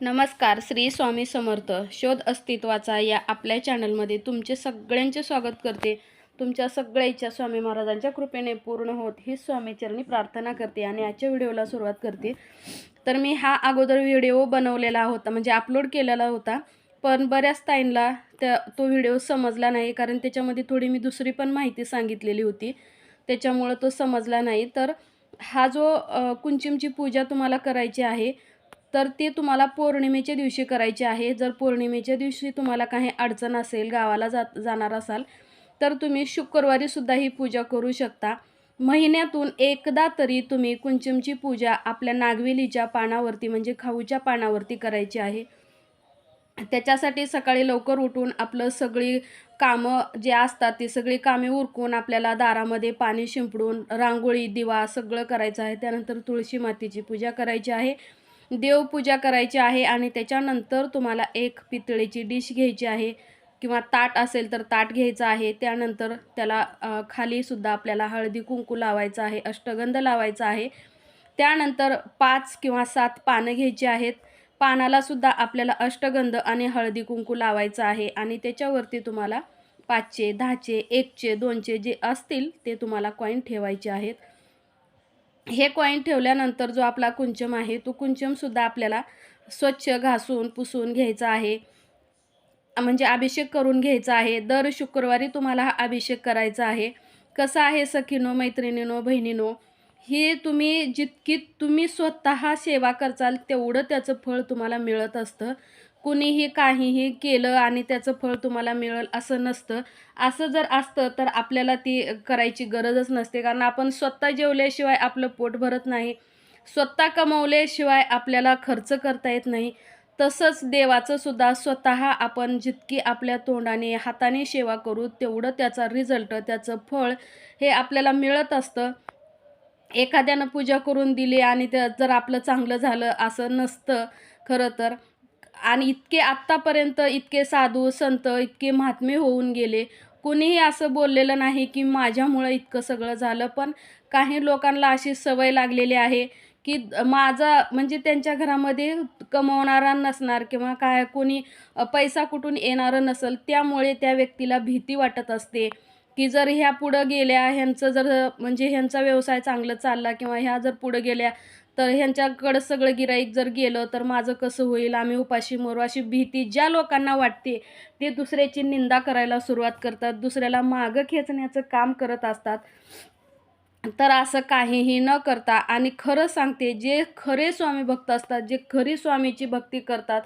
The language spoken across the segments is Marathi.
नमस्कार श्री स्वामी समर्थ. शोध अस्तित्वाचा या आपल्या चॅनलमध्ये तुमचे सगळ्यांचे स्वागत करते. तुमच्या सगळ्या इच्छा स्वामी महाराजांच्या कृपेने पूर्ण होत ही स्वामीचरणी प्रार्थना करते आणि आजच्या व्हिडिओला सुरुवात करते. तर मी हा अगोदर व्हिडिओ बनवलेला होता म्हणजे अपलोड केलेला होता पण बऱ्याच ताईंना त्या तो व्हिडिओ समजला नाही कारण त्याच्यामध्ये थोडी मी दुसरी पण माहिती सांगितलेली होती. त्याच्यामुळं तो समजला नाही. तर हा जो कुंचिमची पूजा तुम्हाला करायची आहे तर ते तुम्हाला पौर्णिमेच्या दिवशी करायचे आहे. जर पौर्णिमेच्या दिवशी तुम्हाला काही अडचण असेल गावाला जात जाणार असाल तर तुम्ही शुक्रवारीसुद्धा ही पूजा करू शकता. महिन्यातून एकदा तरी तुम्ही कुंचमची पूजा आपल्या नागवेलीच्या पानावरती म्हणजे खाऊच्या पानावरती करायची आहे. त्याच्यासाठी सकाळी लवकर उठून आपलं सगळी कामं जे असतात ती सगळी कामे उरकून आपल्याला दारामध्ये पाणी शिंपडून रांगोळी दिवा सगळं करायचं आहे. त्यानंतर तुळशी मातेची पूजा करायची आहे. देवपूजा करायची आहे आणि त्याच्यानंतर तुम्हाला एक पितळेची डिश घ्यायची आहे किंवा ताट असेल तर ताट घ्यायचं आहे. त्यानंतर त्याला खालीसुद्धा आपल्याला हळदी कुंकू लावायचं आहे अष्टगंध लावायचा आहे. त्यानंतर पाच किंवा सात पानं घ्यायची आहेत. पानालासुद्धा आपल्याला अष्टगंध आणि हळदी कुंकू लावायचं आहे आणि त्याच्यावरती तुम्हाला पाचचे दहाचे एकचे दोनचे जे असतील ते तुम्हाला कॉईन ठेवायचे आहेत. हे कॉईन ठेवल्यानंतर जो आपला कुंचम आहे तो कुंचमसुद्धा आपल्याला स्वच्छ घासून पुसून घ्यायचा आहे. म्हणजे अभिषेक करून घ्यायचा आहे. दर शुक्रवारी तुम्हाला हा अभिषेक करायचा आहे. कसं आहे सखीनो मैत्रिणीनो बहिणीनो? हे तुम्ही जितकी तुम्ही स्वतः सेवा करचाल तेवढं त्याचं फळ तुम्हाला मिळत असतं. कुणीही काहीही केलं आणि त्याचं फळ तुम्हाला मिळेल असं नसतं. असं जर असतं तर आपल्याला ती करायची गरजच नसते. कारण आपण स्वतः जेवल्याशिवाय आपलं पोट भरत नाही. स्वतः कमवल्याशिवाय आपल्याला खर्च करता येत नाही. तसंच देवाचं सुद्धा स्वतः आपण जितकी आपल्या तोंडाने हाताने सेवा करू तेवढं त्याचा रिझल्ट त्याचं फळ हे आपल्याला मिळत असतं. एखाद्यानं पूजा करून दिली आणि त्या जर आपलं चांगलं झालं असं नसतं खरं तर. आणि इतके आत्तापर्यंत इतके साधू संत इतके महात्मे होऊन गेले. कुणीही असं बोललेलं नाही की माझ्यामुळं इतकं सगळं झालं पण काही लोकांना अशी सवय लागलेली आहे की माझा म्हणजे त्यांच्या घरामध्ये कमवणारा नसणार किंवा काय कोणी पैसा कुठून येणारं नसेल त्यामुळे त्या व्यक्तीला भीती वाटत असते की जर ह्या पुढं गेल्या ह्यांचं जर म्हणजे ह्यांचा व्यवसाय चांगला चालला किंवा ह्या जर पुढं गेल्या तर ह्यांच्याकडं सगळं गिराईक जर गेलं तर माझं कसं होईल? आम्ही उपाशी मरू. अशी भीती ज्या लोकांना वाटते ते दुसऱ्याची निंदा करायला सुरुवात करतात. दुसऱ्याला मागं खेचण्याचं काम करत असतात. तर असं काहीही न करता आणि खरं सांगते जे खरे स्वामी भक्त असतात जे खरी स्वामीची भक्ती करतात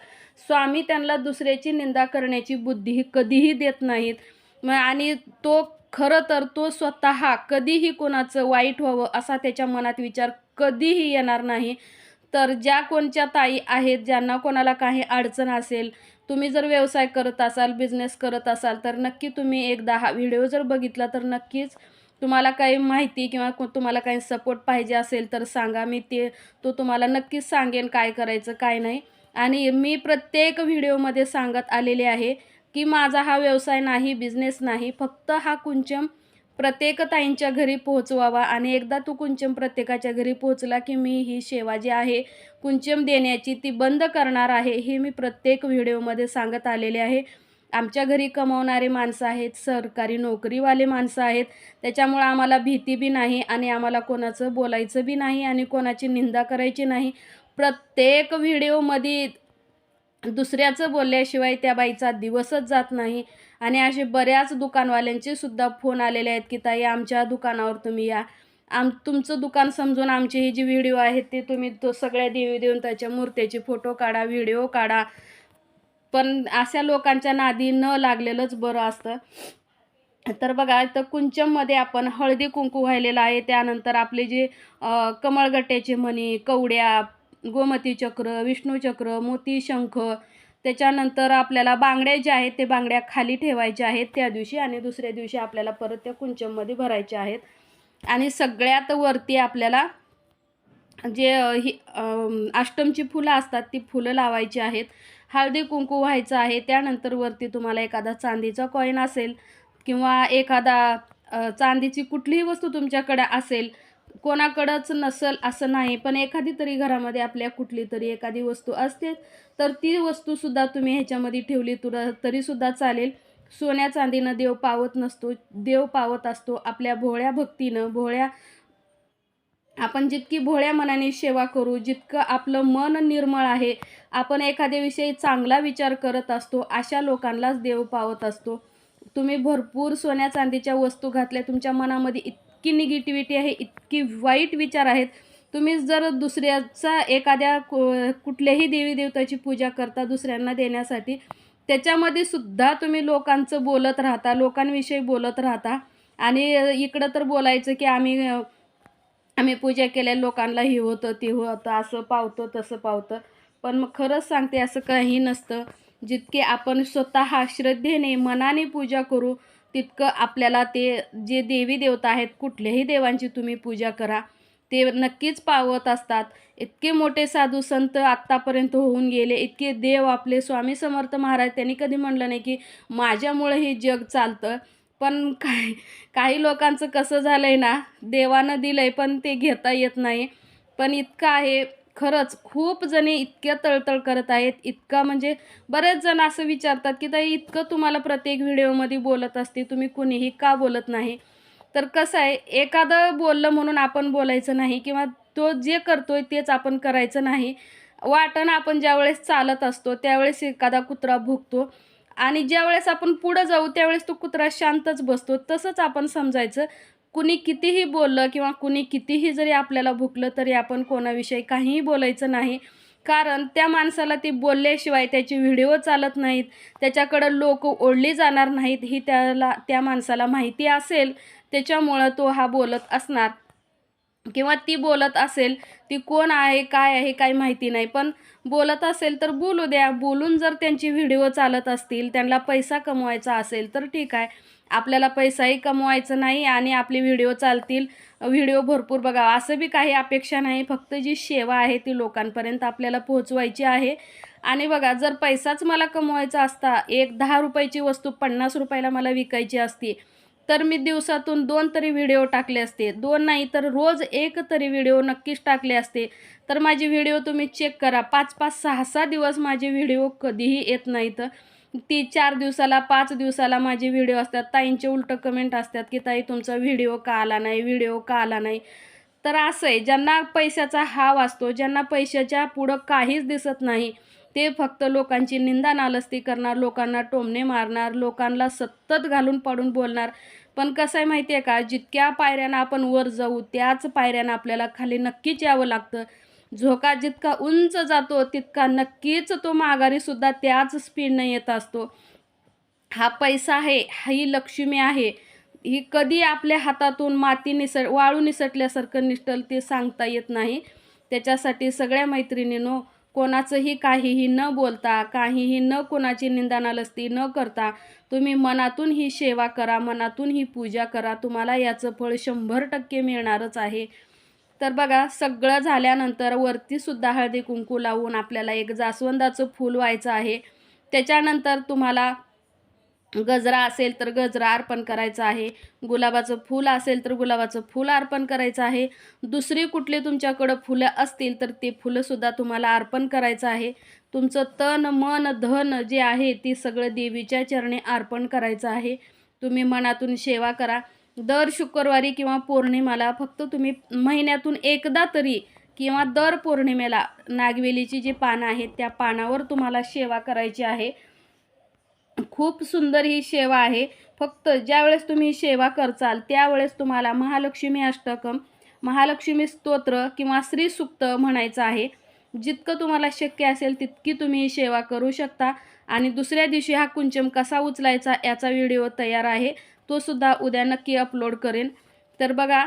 स्वामी त्यांना दुसऱ्याची निंदा करण्याची बुद्धी कधीही देत नाहीत. मग आणि तो खरं तर तो स्वतः कधीही कोणाचं वाईट व्हावं असा त्याच्या मनात विचार कधीही येणार नाही. तर ज्या कोणच्या ताई आहेत ज्यांना कोणाला काही अडचण असेल तुम्ही जर व्यवसाय करत असाल बिझनेस करत असाल तर नक्की तुम्ही एकदा हा व्हिडिओ जर बघितला तर नक्कीच तुम्हाला काही माहिती किंवा तुम्हाला काही सपोर्ट पाहिजे असेल तर सांगा. मी ते तो तुम्हाला नक्कीच सांगेन काय करायचं काय नाही. आणि मी प्रत्येक व्हिडिओमध्ये सांगत आलेले आहे की माझा हा व्यवसाय नाही बिझनेस नाही. फक्त हा कुंचम प्रत्येक ताईंच्या घरी पोहोचवावा आणि एकदा तू कुंचम प्रत्येकाच्या घरी पोहोचला की मी ही सेवा जी आहे कुंचम देण्याची ती बंद करणार आहे हे मी प्रत्येक व्हिडिओमध्ये सांगत आलेले आहे. आमच्या घरी कमावणारे माणसं आहेत सरकारी नोकरीवाले माणसं आहेत. त्याच्यामुळं आम्हाला भीती बी नाही आणि आम्हाला कोणाचं बोलायचं बी नाही आणि कोणाची निंदा करायची नाही. प्रत्येक व्हिडिओमध्ये दुसऱ्याचं बोलल्याशिवाय त्या बाईचा दिवसच जात नाही. आणि असे बऱ्याच दुकानवाल्यांचे सुद्धा फोन आलेले आहेत की ताई आमच्या दुकानावर तुम्ही या. आम तुमचं दुकान समजून आमचे हे जे व्हिडिओ आहेत ते तुम्ही तो सगळ्या देवी देऊन त्याच्या मूर्त्याचे फोटो काढा व्हिडिओ काढा. पण अशा लोकांच्या नादी न लागलेलंच बरं असतं. तर बघा तर कुंचममध्ये आपण हळदी कुंकू व्हायलेलं आहे. त्यानंतर आपले जे कमळगट्ट्याचे म्हणी कवड्या गोमती चक्र विष्णू चक्र मोती शंख त्याच्यानंतर आपल्याला बांगड्या ज्या आहेत ते बांगड्या खाली ठेवायच्या आहेत त्या दिवशी आणि दुसऱ्या दिवशी आपल्याला परत त्या कुंचममध्ये भरायच्या आहेत. आणि सगळ्यात वरती आपल्याला जे ही अष्टमची फुलं असतात ती फुलं लावायची आहेत. हळदी कुंकू व्हायचं आहे त्यानंतर वरती तुम्हाला एखादा चांदीचा कॉईन असेल किंवा एखादा चांदीची कुठलीही वस्तू तुमच्याकडे असेल कोणाकडंच नसल असं नाही पण एखादी तरी घरामध्ये आपल्या कुठली तरी एखादी वस्तू असते तर ती वस्तूसुद्धा तुम्ही ह्याच्यामध्ये ठेवली तुला तरीसुद्धा चालेल. सोन्या चांदीनं देव पावत नसतो देव पावत असतो आपल्या भोळ्या भक्तीनं भोळ्या आपण जितकी भोळ्या मनाने सेवा करू जितकं आपलं मन निर्मळ आहे आपण एखाद्याविषयी चांगला विचार करत असतो अशा लोकांनाच देव पावत असतो. तुम्ही भरपूर सोन्या चांदीच्या वस्तू घातल्या तुमच्या मनामध्ये इत इतकी निगेटिव्हिटी आहे इतकी वाईट विचार आहेत. तुम्ही जर दुसऱ्याचा एखाद्या कु- कुठल्याही देवी देवताची पूजा करता दुसऱ्यांना देण्यासाठी त्याच्यामध्ये सुद्धा तुम्ही लोकांचं बोलत राहता लोकांविषयी बोलत राहता. आणि इकडं तर बोलायचं की आम्ही आम्ही पूजा केल्या लोकांना हे होतं ते होतं असं पावतं तसं पावतं. पण मग खरंच सांगते असं काही नसतं. जितके आपण स्वतः श्रद्धेने मनाने पूजा करू तितकं आपल्याला ते जे देवी देवता आहेत कुठल्याही देवांची तुम्ही पूजा करा. ते नक्कीच पावत असतात. इतके मोठे साधू संत आत्तापर्यंत होऊन गेले. इतके देव आपले स्वामी समर्थ महाराज त्यांनी कधी म्हणलं नाही की माझ्यामुळं हे जग चालतं. पण काही काही लोकांचं कसं झालं आहे ना देवानं दिलं आहे पण ते घेता येत नाही. पण इतकं आहे खरंच खूप जणी इतक्या तळतळ करत आहेत इतका म्हणजे बरेच जण असं विचारतात की ताई इतकं तुम्हाला प्रत्येक व्हिडिओमध्ये बोलत असते तुम्ही कुणीही का बोलत नाही? तर कसं आहे एखादं बोललं म्हणून आपण बोलायचं नाही किंवा तो जे करतोय तेच आपण करायचं नाही. वाटण आपण ज्यावेळेस चालत असतो त्यावेळेस एखादा कुत्रा भुकतो आणि ज्यावेळेस आपण पुढं जाऊ त्यावेळेस तो कुत्रा शांतच बसतो. तसंच आपण समजायचं कुणी कितीही बोललं किंवा कुणी कितीही जरी आपल्याला भुकलं तरी आपण कोणाविषयी काहीही बोलायचं नाही. कारण त्या माणसाला ती बोलल्याशिवाय त्याची व्हिडिओ चालत नाहीत. त्याच्याकडं लोक ओढली जाणार नाहीत. ही त्याला त्या माणसाला माहिती असेल त्याच्यामुळं तो हा बोलत असणार. किंवा ती बोलत असेल ती कोण आहे काय आहे काही माहिती नाही. पण बोलत असेल तर बोलू द्या. बोलून जर त्यांची व्हिडिओ चालत असतील त्यांना पैसा कमवायचा असेल तर ठीक आहे. आपल्याला पैसाही कमवायचा नाही आणि आपली व्हिडिओ चालतील. व्हिडिओ भरपूर बघावा असं बी काही अपेक्षा नाही. फक्त जी सेवा आहे ती लोकांपर्यंत आपल्याला पोहोचवायची आहे. आणि बघा जर पैसाच मला कमवायचा असता एक दहा रुपयाची वस्तू पन्नास रुपयाला मला विकायची असती तर मी दिवसातून दोन तरी व्हिडिओ टाकले असते. दोन नाही तर रोज एक तरी व्हिडिओ नक्कीच टाकले असते. तर माझी व्हिडिओ तुम्ही चेक करा. पाच पाच सहा सहा दिवस माझे व्हिडिओ कधीही येत नाहीत. ती चार दिवसाला पाच दिवसाला माझे व्हिडिओ असतात. ताईंचे उलटं कमेंट असतात की ताई तुमचा व्हिडिओ का आला नाही? व्हिडिओ का आला नाही? तर असं आहे. ज्यांना पैशाचा हाव असतो ज्यांना पैशाच्या पुढं काहीच दिसत नाही ते फक्त लोकांची निंदा नालस्ती करणार लोकांना टोमणे मारणार लोकांना सतत घालून पाडून बोलणार. पण कसं आहे माहिती आहे का? जितक्या पायऱ्यानं आपण वर जाऊ त्याच पायऱ्यानं आपल्याला खाली नक्कीच यावं लागतं. झोका जितका उंच जातो तितका नक्कीच तो माघारीसुद्धा त्याच स्पीडनं येत असतो. हा पैसा आहे ही लक्ष्मी आहे. ही कधी आपल्या हातातून माती निसट वाळू निसटल्यासारखं निष्ठल ते सांगता येत नाही. त्याच्यासाठी सगळ्या मैत्रिणींनो कोणाचंही काहीही न बोलता काहीही न कोणाची निंदानालस्ती न करता तुम्ही मनातून ही सेवा करा मनातून ही पूजा करा. तुम्हाला याचं फळ शंभर टक्के मिळणारच आहे. तर बघा सगळं झाल्यानंतर वरतीसुद्धा हळदी कुंकू लावून आपल्याला एक जास्वंदाचं फूल व्हायचं आहे. त्याच्यानंतर तुम्हाला गजरा असेल तर गजरा अर्पण करायचा आहे. गुलाबाचं फूल असेल तर गुलाबाचं फूल अर्पण करायचं आहे. दुसरी कुठली तुमच्याकडं फुलं असतील तर ते फुलंसुद्धा तुम्हाला अर्पण करायचं आहे. तुमचं तन मन धन जे आहे ते सगळं देवीच्या चरणी अर्पण करायचं आहे. तुम्ही मनातून सेवा करा. दर शुक्रवारी किंवा पौर्णिमाला फक्त तुम्ही महिन्यातून एकदा तरी किंवा दर पौर्णिमेला नागवेलीची जी पानं आहेत त्या पानावर तुम्हाला सेवा करायची आहे. खूप सुंदर ही सेवा आहे. फक्त ज्यावेळेस तुम्ही सेवा करचाल त्यावेळेस तुम्हाला महालक्ष्मी अष्टकम महालक्ष्मी स्तोत्र किंवा श्रीसुक्त म्हणायचं आहे. जितकं तुम्हाला शक्य असेल तितकी तुम्ही ही सेवा करू शकता. आणि दुसऱ्या दिवशी हा कुंचम कसा उचलायचा याचा व्हिडिओ तयार आहे. तो सुद्धा उद्या नक्की अपलोड करेन. तर बघा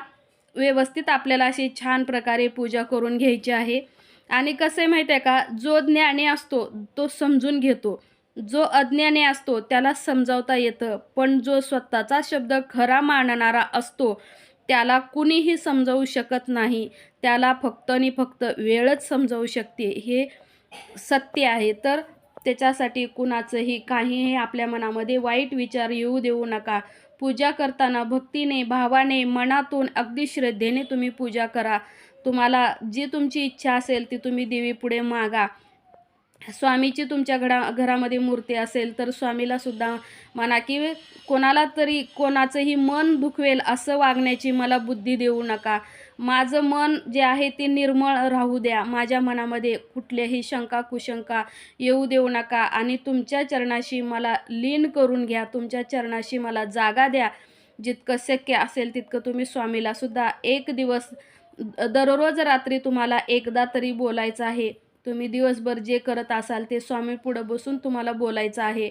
व्यवस्थित आपल्याला अशी छान प्रकारे पूजा करून घ्यायची आहे. आणि कसं आहे माहिती आहे का? जो ज्ञानी असतो तो समजून घेतो. जो अज्ञानी असतो त्याला समजावता येतं. पण जो स्वतःचा शब्द खरा मानणारा असतो त्याला कुणीही समजावू शकत नाही. त्याला फक्त आणि फक्त वेळच समजावू शकते हे सत्य आहे. तर त्याच्यासाठी कुणाचंही काहीही आपल्या मनामध्ये वाईट विचार येऊ देऊ नका. पूजा करताना भक्तीने भावाने मनातून अगदी श्रद्धेने तुम्ही पूजा करा. तुम्हाला जी तुमची इच्छा असेल ती तुम्ही देवीपुढे मागा. स्वामीची तुमच्या घडा घरामध्ये मूर्ती असेल तर स्वामीला सुद्धा म्हणा की कोणाला तरी कोणाचंही मन दुखवेल असं वागण्याची मला बुद्धी देऊ नका. माझं मन जे आहे ते निर्मळ राहू द्या. माझ्या मनामध्ये कुठल्याही शंका कुशंका येऊ देऊ नका आणि तुमच्या चरणाशी मला लीन करून घ्या. तुमच्या चरणाशी मला जागा द्या. जितकं शक्य असेल तितकं तुम्ही स्वामीला सुद्धा एक दिवस दररोज रात्री तुम्हाला एकदा तरी बोलायचं आहे. तुम्ही दिवसभर जे करत असाल ते स्वामी पुढं बसून तुम्हाला बोलायचं आहे.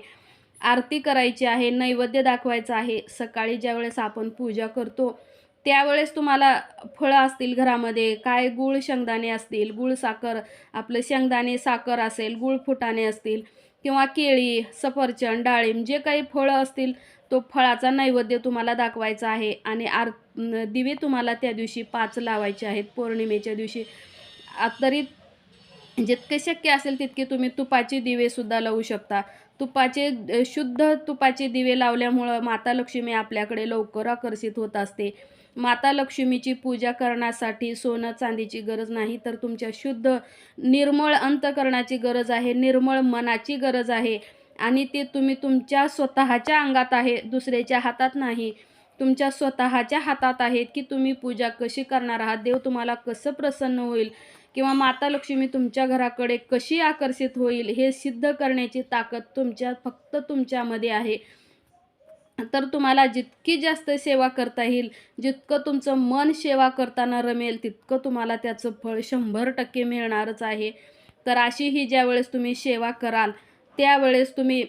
आरती करायची आहे नैवेद्य दाखवायचं आहे. सकाळी ज्यावेळेस आपण पूजा करतो त्यावेळेस तुम्हाला फळं असतील घरामध्ये. काय गुळ शेंगदाणे असतील गुळ साखर आपलं शेंगदाणे साखर असेल गुळ फुटाणे असतील किंवा केळी सफरचंद डाळिंब जे काही फळं असतील तो फळाचा नैवेद्य तुम्हाला दाखवायचा आहे. आणि आर दिवे तुम्हाला त्या दिवशी पाच लावायचे आहेत पौर्णिमेच्या दिवशी. तरी म्हणजे जितके शक्य असेल तितके तुम्ही तुपाचे दिवेसुद्धा लावू शकता. तुपाचे शुद्ध तुपाचे दिवे लावल्यामुळं माता लक्ष्मी आपल्याकडे लवकर आकर्षित होत असते. माता लक्ष्मीची पूजा करण्यासाठी सोनं चांदीची गरज नाही तर तुमच्या शुद्ध निर्मळ अंतकरणाची गरज आहे निर्मळ मनाची गरज आहे. आणि ते तुम्ही तुमच्या स्वतःच्या अंगात आहे दुसऱ्याच्या हातात नाही. तुमच्या स्वतःच्या हातात आहेत की तुम्ही पूजा कशी करणार आहात? देव तुम्हाला कसं प्रसन्न होईल? किंवा माता लक्ष्मी तुमच्या घराकडे कशी आकर्षित होईल? हे सिद्ध करण्याची ताकद तुमच्या फक्त तुमच्यामध्ये आहे. तर तुम्हाला जितकी जास्त सेवा करता येईल जितकं तुमचं मन सेवा करताना रमेल तितकं तुम्हाला त्याचं फळ शंभर टक्के मिळणारच आहे. तर अशी ही ज्यावेळेस तुम्ही सेवा कराल त्यावेळेस तुम्ही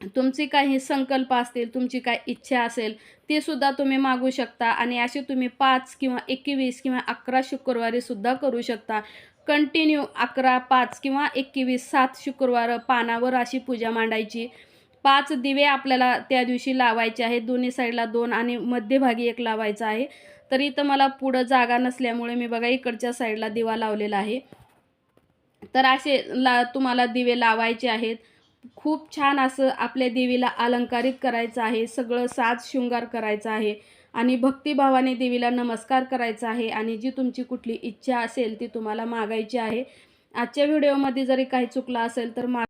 तुमचे काही संकल्प असतील तुमची काय इच्छा असेल ती सुद्धा तुम्ही मागू शकता आणि असे तुम्ही पाच किंवा एकवीस किंवा अकरा शुक्रवारी सुद्धा करू शकता. कंटिन्यू अकरा पाच किंवा एकवीस सात शुक्रवार पानावर अशी पूजा मांडायची. पाच दिवे आपल्याला त्या दिवशी लावायचे आहेत. दोन्ही साईडला दोन आणि मध्यभागी एक लावायचा आहे. तर इथं मला पुढं जागा नसल्यामुळे मी बघा इकडच्या साईडला दिवा लावलेला आहे. तर असे ला तुम्हाला दिवे लावायचे आहेत. खूप छान असं आपल्या देवीला अलंकारित करायचं आहे सगळं साज शृंगार करायचा आहे आणि भक्तिभावाने देवीला नमस्कार करायचा आहे आणि जी तुमची कुठली इच्छा असेल ती तुम्हाला मागायची आहे. आजच्या व्हिडिओमध्ये जरी काही चुकलं असेल तर मा